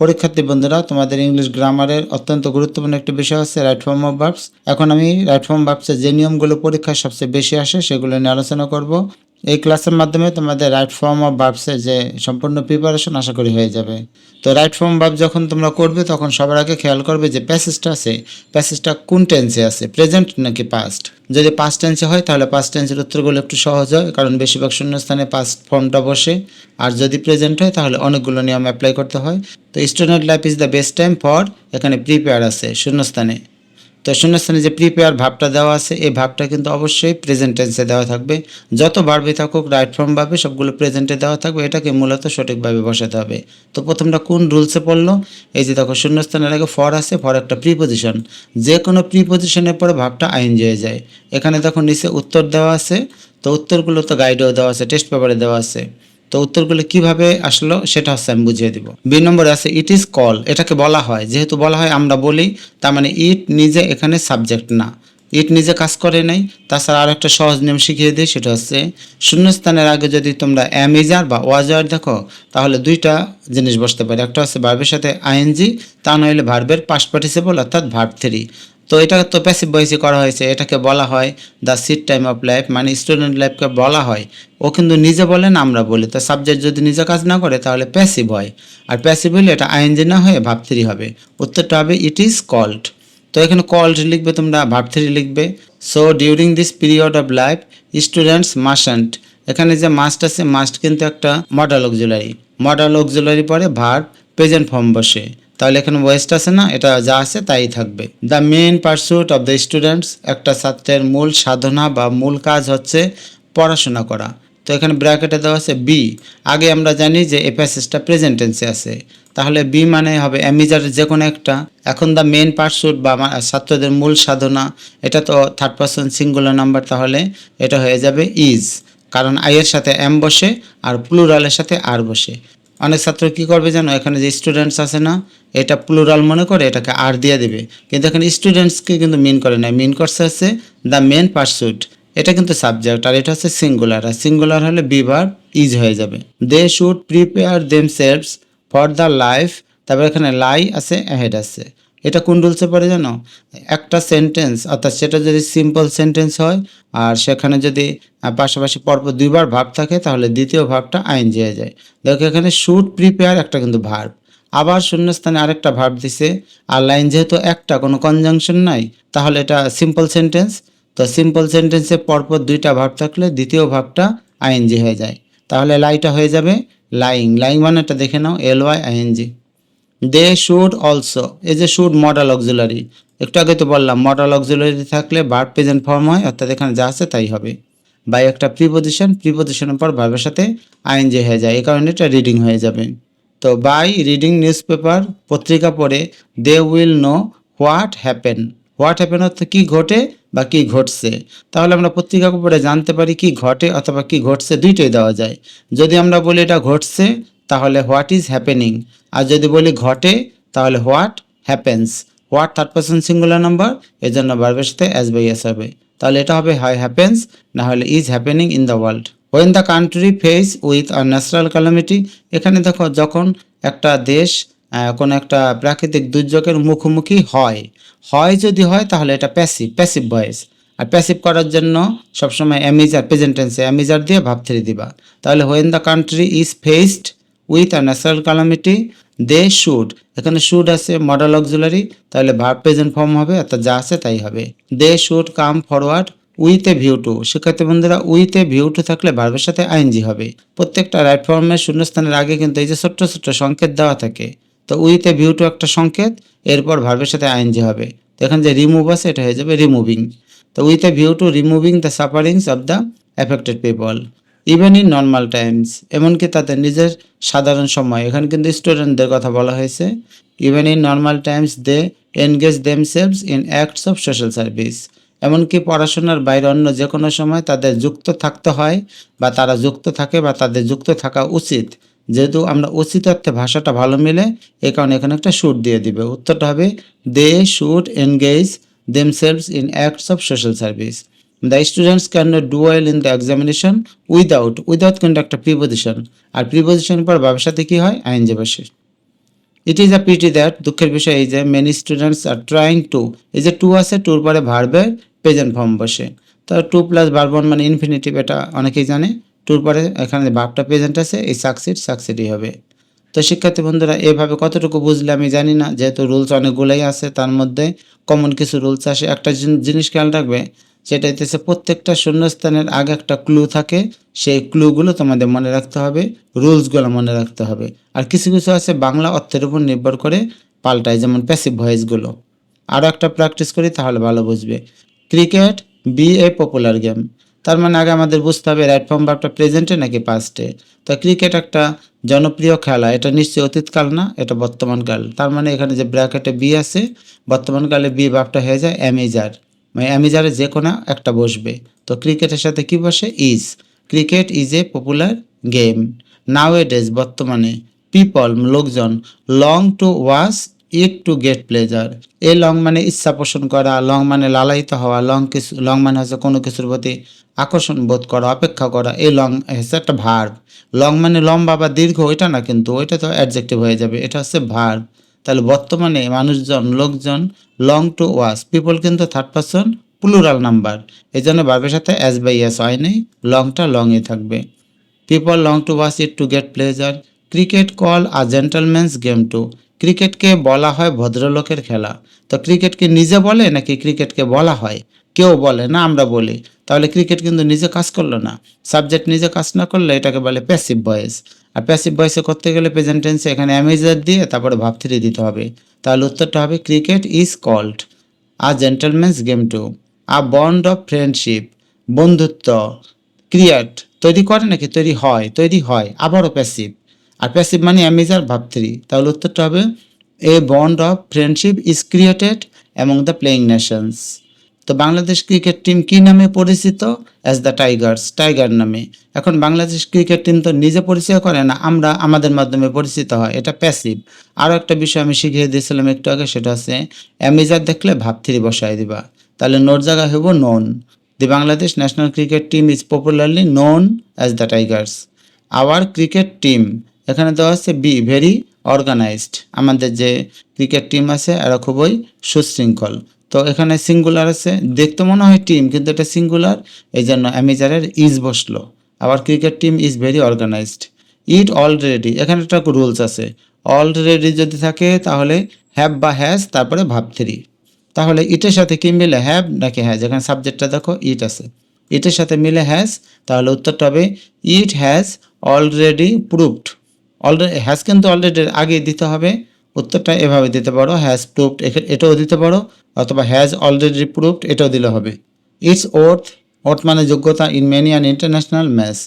পরীক্ষার্থী বন্ধুরা, তোমাদের ইংলিশ গ্রামারের অত্যন্ত গুরুত্বপূর্ণ একটি বিষয় হচ্ছে রাইট ফর্ম অফ ভার্বস এখন আমি রাইট ফর্ম ভার্বসের যে নিয়মগুলো পরীক্ষায় সবচেয়ে বেশি আসে সেগুলো নিয়ে আলোচনা করব। এই ক্লাসের মাধ্যমে তোমাদের রাইট ফর্ম অফ ভার্বসের যে সম্পূর্ণ প্রিপারেশন আশা করি হয়ে যাবে। তো রাইট ফর্ম ভার্ব যখন তোমরা করবে, তখন সবার আগে খেয়াল করবে যে প্যাসেজটা আছে প্যাসেজটা কোন টেন্সে আছে প্রেজেন্ট নাকি পাস্ট যদি পাস্ট টেন্সে হয়, তাহলে পাস্ট টেন্সের উত্তরগুলো একটু সহজ হয়, কারণ বেশিরভাগ শূন্যস্থানে পাস্ট ফর্মটা বসে। আর যদি প্রেজেন্ট হয়, তাহলে অনেকগুলো নিয়ম অ্যাপ্লাই করতে হয়। তো student life is the best time for এখানে প্রিপেয়ার আছে, শূন্যস্থানে। তো শূন্যস্থানে যে প্রিপেয়ার ভাবটা দেওয়া আছে, এই ভাবটা কিন্তু অবশ্যই প্রেজেন্ট টেন্সে দেওয়া থাকবে। যত বাড়বে থাকুক রাইট ফর্ম ভাবে সবগুলো প্রেজেন্টে দেওয়া থাকবে, এটাকে মূলত সঠিকভাবে বসাতে হবে। তো প্রথমটা কোন রুলসে পড়ল? এই যে দেখো, শূন্যস্থানের আগে ফর আছে ফর একটা প্রিপোজিশন যে কোনো প্রিপোজিশনের পরে ভাবটা আইন হয়ে যায়। এখানে দেখো নিচে উত্তর দেওয়া আছে, তো উত্তরগুলো তো গাইডেও দেওয়া আছে টেস্ট পেপারে দেওয়া আছে। তো উত্তরগুলো কীভাবে আসলো সেটা হচ্ছে আমি বুঝিয়ে দিব। বি নম্বরে আছে ইট ইজ কল এটাকে বলা হয়। যেহেতু বলা হয় আমরা বলি, তার মানে ইট নিজে এখানে সাবজেক্ট না। ইট নিজে কাজ করে নাই, তাছাড়া আর একটা সহজ নিয়ম শিখিয়ে দিই, সেটা হচ্ছে শূন্যস্থানের আগে যদি তোমরা অ্যামিজার বা ওয়াজার দেখো, তাহলে দুইটা জিনিস বসতে পারে। একটা হচ্ছে ভার্বের সাথে আইএনজি, তা নইলে ভার্বের পাস্ট পার্টিসিপল অর্থাৎ ভার্ব থ্রি তো এটা তো প্যাসিভ ভয়েসে করা হয়েছে, এটাকে বলা হয় the seed time of life মানে স্টুডেন্ট লাইফকে বলা হয়। ও কিন্তু নিজে বলে না আমরা বলি। তো সাবজেক্ট যদি নিজে কাজ না করে, তাহলে প্যাসিভ হয়। আর প্যাসিভ হলে এটা আইএনজি না হয়ে ভাব থ্রি হবে। উত্তরটা হবে ইট ইজ কল্ড তো এখানে কল্ড লিখবে তোমরা ভাব থ্রি লিখবে। So during this period of life students মাস্ট্যান্ট এখানে যে মাস্ট আছে মাস্ট কিন্তু একটা মডেল অক্সিলারি মডেল অক্সিলারি পরে ভার্ব প্রেজেন্ট ফর্ম বসে। তাহলে এখানে ওয়েস্ট আছে না, এটা যা আছে তাই থাকবে। The main pursuit of the students একটা ছাত্রের মূল সাধনা বা মূল কাজ হচ্ছে পড়াশোনা করা। তো এখানে ব্র্যাকেটে দেওয়া আছে বি আগে আমরা জানি যে প্যাসেজটা প্রেজেন্ট টেন্সে আছে। তাহলে বি মানে হবে অ্যামিজারের যে কোনো একটা। এখন দ্য মেন পার্সুট বা ছাত্রদের মূল সাধনা, এটা তো থার্ড পার্সন সিঙ্গুলার নাম্বার তাহলে এটা হয়ে যাবে ইজ কারণ আইয়ের সাথে এম বসে আর প্লুরালের সাথে আর বসে। অনেক ছাত্র কি করবে জানো? এখানে যে স্টুডেন্টস আছে না, এটা প্লুরাল মনে করে এটাকে আর দিয়ে দেবে। কিন্তু এখানে স্টুডেন্টসকে কিন্তু মিন করে না। মিন করছে হচ্ছে দ্য মেন পার্সুট এটা কিন্তু সাবজেক্ট আর এটা হচ্ছে সিঙ্গুলার আর সিঙ্গুলার হলে বিভার ইজ হয়ে যাবে। They should prepare themselves for the life তারপর এখানে লাই আছে অ্যাহেড আছে। এটা কোন রুলসে পড়ে জানো? একটা সেন্টেন্স অর্থাৎ সেটা যদি সিম্পল সেন্টেন্স হয়, আর সেখানে যদি পাশাপাশি পরপর দুইবার ভাব থাকে, তাহলে দ্বিতীয় ভাবটা আইন হয়ে যায়। দেখো এখানে শুড প্রিপেয়ার একটা কিন্তু ভার্ব আবার শূন্যস্থানে আরেকটা ভার্ব দিছে, আর লাইন যেহেতু একটা, কোনো কনজাংশন নাই, তাহলে এটা সিম্পল সেন্টেন্স তো সিম্পল সেন্টেন্সে পরপর দুইটা ভাব থাকলে দ্বিতীয় ভাবটা আইএনজি হয়ে যায়। তাহলে লাইটা হয়ে যাবে লাইং লাইং মানেটা দেখে নাও L Y ING they should also এই যে শুড মডেল অক্সিলারি একটু আগে তো বললাম মডেল অক্সিলারি থাকলে ভার্ব প্রেজেন্ট ফর্ম হয়, অর্থাৎ এখানে যা আছে তাই হবে। বাই একটা প্রিপোজিশন প্রিপোজিশনের পর ভার্বের সাথে আইএনজি হয়ে যায়, এই কারণে এটা রিডিং হয়ে যাবে। তো বাই রিডিং নিউজ পেপার পত্রিকা পড়ে they will know what happen what happen অর্থ কী ঘটে বা কী ঘটছে? তাহলে আমরা পত্রিকা পড়ে জানতে পারি কি ঘটে অথবা কি ঘটছে দুইটাই দেওয়া যায়। যদি আমরা বলি এটা ঘটছে, তাহলে হোয়াট ইজ হ্যাপেনিং আর যদি বলি ঘটে, তাহলে what happens what third person singular number এই জন্য ভার্বের সাথে অ্যাজ বাই এস হবে। তাহলে এটা হবে হাই হ্যাপেন্স না হলে is happening in the world when the country face with a natural calamity এখানে দেখো যখন একটা দেশ কোনো একটা প্রাকৃতিক দুর্যোগের মুখোমুখি হয়। হয় যদি হয়, তাহলে এটা প্যাসিভ প্যাসিভ ভয়েস আর প্যাসিভ করার জন্য সবসময় অ্যামিজার প্রেজেন্টেন্সে অ্যামিজার দিয়ে ভাব ছেড়ে দিবা। তাহলে when the country is faced with a natural calamity they should এখানে শুড আছে মডেল অক্সিলারি তাহলে ভার্ব প্রেজেন্ট ফর্ম হবে, অর্থাৎ যা আছে তাই হবে। They should come forward with a view to শিক্ষার্থী বন্ধুরা উইথ এ ভিউ টু থাকলে ভার্বের সাথে আইনজি হবে। প্রত্যেকটা রাইট ফর্মের শূন্যস্থানের আগে কিন্তু এই যে ছোট্ট ছোট্ট সংকেত দেওয়া থাকে তো উইথ এ ভিউ টু একটা সংকেত, এরপর ভার্বের সাথে আইনজি হবে। তো এখানে যে রিমুভ আছে, এটা হয়ে যাবে রিমুভিং তো with a view to removing the sufferings of the affected people even in normal times এমনকি তাদের নিজের সাধারণ সময়। এখানে কিন্তু স্টুডেন্টদের কথা বলা হয়েছে। Even in normal times they engage them themselves in acts of social service এমনকি পড়াশোনার বাইরে অন্য যে কোনো সময় তাদের যুক্ত থাকতে হয়, বা তারা যুক্ত থাকে, বা তাদের যুক্ত থাকা উচিত। যেহেতু আমরা অর্থে ভাষাটা ভালো মিলে, এ কারণে এখানে একটা শুট দিয়ে দিবে। উত্তরটা হবে they should engage them themselves in acts of social service the students can not do well in the examination without without কিন্তু একটা প্রিপোজিশন আর প্রিপোজিশন পর ব্যবসাতে কী হয়? আইন যে বসে it is a pity that দুঃখের বিষয় এই যে many students are trying to এই যে টু আছে টুর পরে ভার্বের প্রেজেন্ট ফর্ম বসে। তো টু প্লাস ভার্বন মানে ইনফিনিটিভ এটা অনেকেই জানে। টুর পরে এখানে ভার্বটা প্রেজেন্ট আছে, এই সাকসিড সাকসিডই হবে। তো শিক্ষার্থী বন্ধুরা, এভাবে কতটুকু বুঝলে আমি জানি না, যেহেতু রুলস অনেকগুলোই আছে, তার মধ্যে কমন কিছু রুলস আসে। একটা জিন- জিনিস খেয়াল রাখবে, সেটা হচ্ছে প্রত্যেকটা শূন্যস্থানের আগে একটা ক্লু থাকে, সেই ক্লুগুলো তোমাদের মনে রাখতে হবে রুলসগুলো মনে রাখতে হবে। আর কিছু কিছু আছে বাংলা অর্থের উপর নির্ভর করে, পাল্টায়, যেমন প্যাসিভ ভয়েসগুলো আরও একটা প্র্যাকটিস করি, তাহলে ভালো বুঝবে। Cricket be a popular game তার মানে আগে আমাদের বুঝতে হবে রাইট ফর্ম ভাবটা প্রেজেন্টে নাকি পাস্টে তো ক্রিকেট একটা জনপ্রিয় খেলা, এটা নিশ্চয়ই অতীতকাল না, এটা বর্তমানকাল। তার মানে এখানে যে ব্র্যাকেটে বি আছে, বর্তমানকালে বি ভাবটা হয়ে যায় অ্যামেজার মানে অ্যামেজারে যে কোনো একটা বসবে। তো ক্রিকেটের সাথে কি বসে? Is cricket is a popular game nowadays বর্তমানে পিপল লোকজন long to watch it to get pleasure এই লং মানে ইচ্ছা পোষণ করা, লং মানে লালায়িত হওয়া, লং কিছু, লং মানে হচ্ছে কোনো কিছুর প্রতি আকর্ষণ বোধ করা, অপেক্ষা করা, এই লং হচ্ছে একটা ভার্ব লং মানে লম্বা বা দীর্ঘ, ওইটা না কিন্তু, ওইটা তো অ্যাডজেক্টিভ হয়ে যাবে, এটা হচ্ছে ভার্ব তাহলে বর্তমানে মানুষজন, লোকজন, লং টু ওয়াচ পিপল কিন্তু থার্ড পার্সন প্লুরাল নাম্বার এই জন্য ভার্বের সাথে অ্যাজ বাই অ্যাস হয় নাই লংটা লংই থাকবে। People long to watch it to get pleasure cricket call a gentleman's game to ক্রিকেটকে বলা হয় ভদ্রলোকের খেলা। তো ক্রিকেটকে নিজে বলে নাকি ক্রিকেটকে বলা হয়? কেউ বলে না, আমরা বলি। তাহলে ক্রিকেট কিন্তু নিজে কাজ করল না। সাবজেক্ট নিজে কাজ না করলে এটাকে বলে প্যাসিভ ভয়েস আর প্যাসিভ ভয়েসে করতে গেলে প্রেজেন্ট টেন্সে এখানে অ্যামেজার দিয়ে তারপরে ভাব থ্রি দিতে হবে। তাহলে উত্তরটা হবে cricket is called a gentleman's game to a bond of friendship বন্ধুত্ব ক্রিয়েট তৈরি করে নাকি তৈরি হয় তৈরি হয়, আবারও প্যাসিভ আর প্যাসিভ মানে অ্যামিজার ভাব থ্রি তাহলে উত্তরটা হবে a bond of friendship is created among the playing nations তো বাংলাদেশ ক্রিকেট টিম কি নামে পরিচিত? অ্যাজ দ্য টাইগার্স টাইগার নামে। এখন বাংলাদেশ ক্রিকেট টিম তো নিজে পরিচয় করে না, আমরা আমাদের মাধ্যমে পরিচিত হয়, এটা প্যাসিভ আরও একটা বিষয় আমি শিখিয়ে দিয়েছিলাম একটু আগে, সেটা হচ্ছে অ্যামিজার দেখলে ভাব থ্রি বসায় দিবা। তাহলে নোর জায়গা হইব known the Bangladesh national cricket team is popularly known as the Tigers our cricket team এখানে দেওয়া হচ্ছে বি ভেরি অর্গানাইজড আমাদের যে ক্রিকেট টিম আছে, এরা খুবই সুশৃঙ্খল। তো এখানে সিঙ্গুলার আছে। দেখতে মনে হয় টিম কিন্তু এটা সিঙ্গুলার এই জন্য অ্যামিজারের ইজ বসল। আবার cricket team is very organised it already এখানে একটা রুলস আছে। অলরেডি যদি থাকে, তাহলে হ্যাভ বা হ্যাজ তারপরে ভাব থ্রি তাহলে ইটের সাথে কি মিলে হ্যাভ নাকি হ্যাজ এখানে সাবজেক্টটা দেখো ইট আছে। ইটের সাথে মিলে হ্যাজ তাহলে উত্তরটা হবে it has already proved already has কিন্তু অলরেডি আগে দিতে হবে। উত্তরটা এভাবে দিতে পারো হ্যাজ প্রুভড এটাও দিতে পারো, অথবা হ্যাজ অলরেডি প্রুভড এটাও দিলে হবে। ইটস ওর্থ ওর্থ মানে যোগ্যতা in many and international match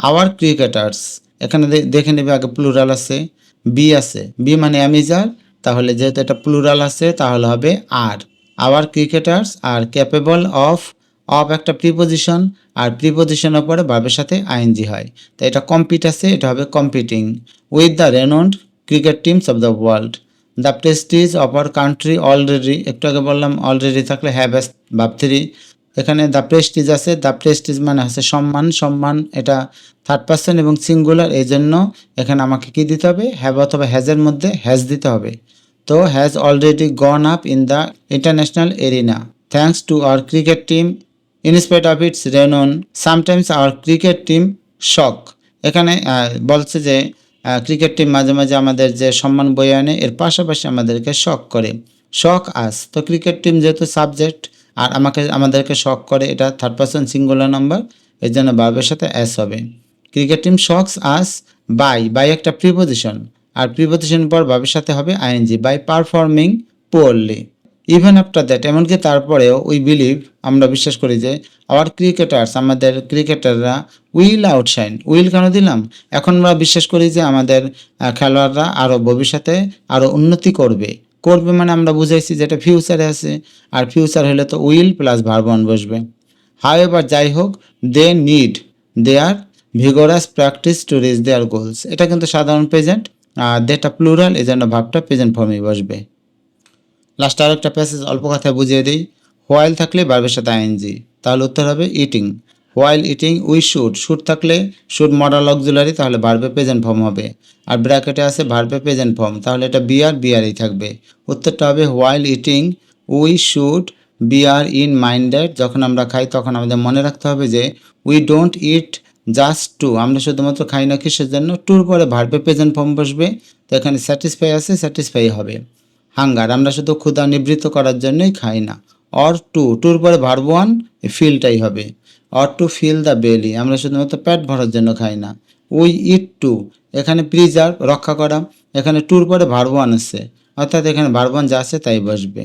our cricketers এখানে দেখে নেবে আগে প্লুরাল আছে বি আছে। বি মানে অ্যামিজার তাহলে যেহেতু এটা প্লুরাল আছে, তাহলে হবে আর our cricketers are capable of of একটা প্রিপোজিশন আর প্রিপোজিশনের পরে ভাবের সাথে আইএনজি হয়। তো এটা কম্পিট আছে, এটা হবে competing with the renowned cricket teams of the world the prestige of our country already একটু আগে বললাম অলরেডি থাকলে হ্যাভ এস ভাব থ্রি এখানে দ্য প্রেস্টিজ আছে দ্য প্রেস্টিজ মানে হচ্ছে সম্মান। সম্মান এটা থার্ড পার্সন এবং সিঙ্গুলার এই জন্য এখানে আমাকে কি দিতে হবে? হ্যাভ অথবা হ্যাজের মধ্যে হ্যাজ দিতে হবে। তো has already gone up in the international arena thanks to our cricket team in spite of its renown sometimes our cricket team shock এখানে বলছে যে ক্রিকেট টিম মাঝে মাঝে আমাদের যে সম্মান বয়ে আনে, এর পাশাপাশি আমাদেরকে শক করে। শক আস তো ক্রিকেট টিম যেহেতু সাবজেক্ট আর আমাকে, আমাদেরকে শক করে, এটা থার্ড পার্সন সিঙ্গুলার নাম্বার এর জন্য বাবের সাথে অ্যাস হবে। Cricket team shocks us by by একটা প্রিপোজিশন আর প্রিপোজিশন পর বাবের সাথে হবে ING by performing poorly even after that এমনকি তারপরেও উই বিলিভ আমরা বিশ্বাস করি যে আওয়ার ক্রিকেটার্স আমাদের ক্রিকেটাররা উইল আউটশাইন উইল কেন দিলাম? এখন আমরা বিশ্বাস করি যে, আমাদের খেলোয়াড়রা আরও ভবিষ্যতে আরও উন্নতি করবে। করবে মানে আমরা বুঝাইছি যেটা ফিউচারে আছে, আর ফিউচার হলে তো উইল প্লাস ভার্বন বসবে। হাউ এভার যাই হোক they need their vigorous practice to reach their goals এটা কিন্তু সাধারণ প্রেজেন্ট আর দেটা প্লুরাল এই জন্য ভাবটা প্রেজেন্ট ফর্মে বসবে। লাস্ট আর একটা প্যাসেজ অল্প কথায় বুঝিয়ে দিই। হোয়াইল থাকলে বার্বের সাথে আইএনজি তাহলে উত্তর হবে eating while eating we should should থাকলে শুড মডাল অক্সিলারি তাহলে বার্বে প্রেজেন্ট ফর্ম হবে। আর ব্র্যাকেটে আছে ভার্বে প্রেজেন্ট ফর্ম তাহলে এটা বিআর বিআরই থাকবে। উত্তরটা হবে while eating we should bear in minded যখন আমরা খাই, তখন আমাদের মনে রাখতে হবে যে we don't eat just to আমরা শুধুমাত্র খাই না কিসের জন্য? টুর পরে ভার্বে প্রেজেন্ট ফর্ম বসবে। তো এখানে স্যাটিসফাই আছে স্যাটিসফাই হবে। হাঙ্গার, আমরা শুধু ক্ষুধা নিবৃত্ত করার জন্যই খাই না। অর টু, টুর পরে ভার্ব ওয়ান, ফিলটাই হবে। Or to, fill the belly, আমরা শুধুমাত্র পেট ভরার জন্য খাই না। উই ইট টু, এখানে প্রিজার্ভ, রক্ষা করা। এখানে টুর পরে ভার্ব ওয়ান আছে। অর্থাৎ এখানে ভার্ব ওয়ান যা আছে তাই বসবে।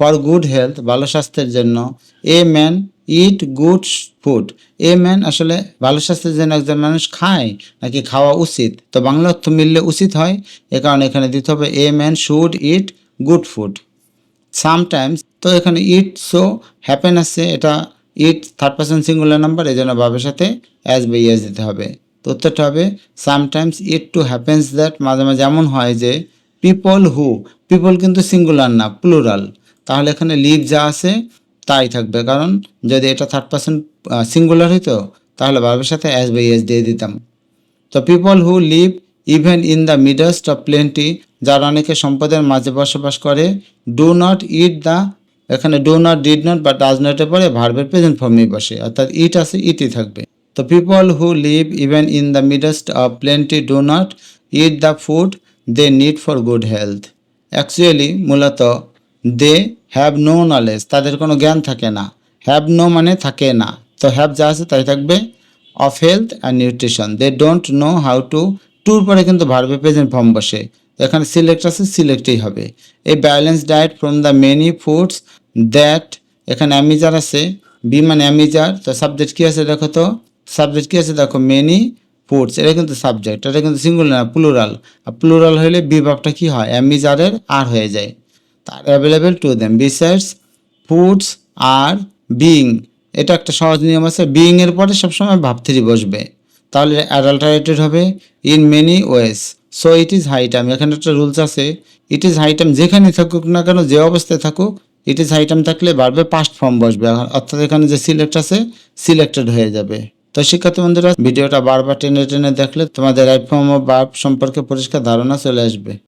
ফর গুড হেলথ, ভালো স্বাস্থ্যের জন্য। A man eat good food. A man আসলে ভালো স্বাস্থ্যের জন্য একজন মানুষ খায় নাকি খাওয়া উচিত? তো বাংলা অর্থ মিললে উচিত হয়। এ কারণে এখানে দিতে হবে, a man should eat good food sometimes তো এখানে ইট সো হ্যাপেন আছে, এটা it third person singular number এই জন্য বাবের সাথে অ্যাজ বা ইয়াজ দিতে হবে। তো উত্তরটা হবে sometimes it to happens that মাঝে মাঝে এমন হয় যে পিপল হু পিপল কিন্তু সিঙ্গুলার না প্লুরাল তাহলে এখানে লিভ যা আছে, তাই থাকবে। কারণ যদি এটা থার্ড পার্সন সিঙ্গুলার হইতো, তাহলে বাবের সাথে অ্যাজ বাই ইয়াজ দিয়ে দিতাম। তো people who live even in the midst of plenty যারা অনেকে সম্পদের মাঝে বসবাস করে। ডু নট ইট দ্য এখানে ডু নট ডিড নট বা ডাজ নটের পরে ভার্বের প্রেজেন্ট ফর্মেই বসে। অর্থাৎ ইট আছে ইটই থাকবে। তো people who live even in the midst of plenty do not eat the food they need for good health actually মূলত দে হ্যাভ নো নলেজ তাদের কোনো জ্ঞান থাকে না। হ্যাভ নো মানে থাকে না। তো হ্যাভ যা আছে তাই থাকবে। Of health and nutrition they don't know how to টুর পরে কিন্তু ভার্বে প্রেজেন্ট ফর্ম বসে। এখানে সিলেক্ট আছে সিলেক্টই হবে। এই balance diet from the many foods that এখানে অ্যামিজার আছে বি মানে অ্যামিজার তো সাবজেক্ট কী আছে দেখো তো? সাবজেক্ট কী আছে দেখো? মেনি ফুডস এটা কিন্তু সাবজেক্ট এটা কিন্তু সিঙ্গুলার না প্লুরাল আর প্লুরাল হলে বিভাগটা কী হয়? অ্যামিজারের আর হয়ে যায়। তার available to them besides foods are being এটা একটা সহজ নিয়ম আছে। বিং এর পরে সবসময় ভাব থ্রি বসবে। তাহলে অ্যাডাল্টারেটেড হবে in many ways so it is high time এখানে একটা রুলস আছে। ইট ইজ হাই টাইম যেখানে থাকুক না কেন, যে অবস্থায় থাকুক ইট ইজ হাই টাইম থাকলে বাড়বে পাস্ট ফর্ম বসবে। অর্থাৎ এখানে যে সিলেক্ট আছে সিলেক্টেড হয়ে যাবে। তো শিক্ষার্থী বন্ধুরা, ভিডিওটা বারবার টেনে টেনে দেখলে তোমাদের রাইট ফর্ম ও বার্ব সম্পর্কে পরিষ্কার ধারণা চলে আসবে।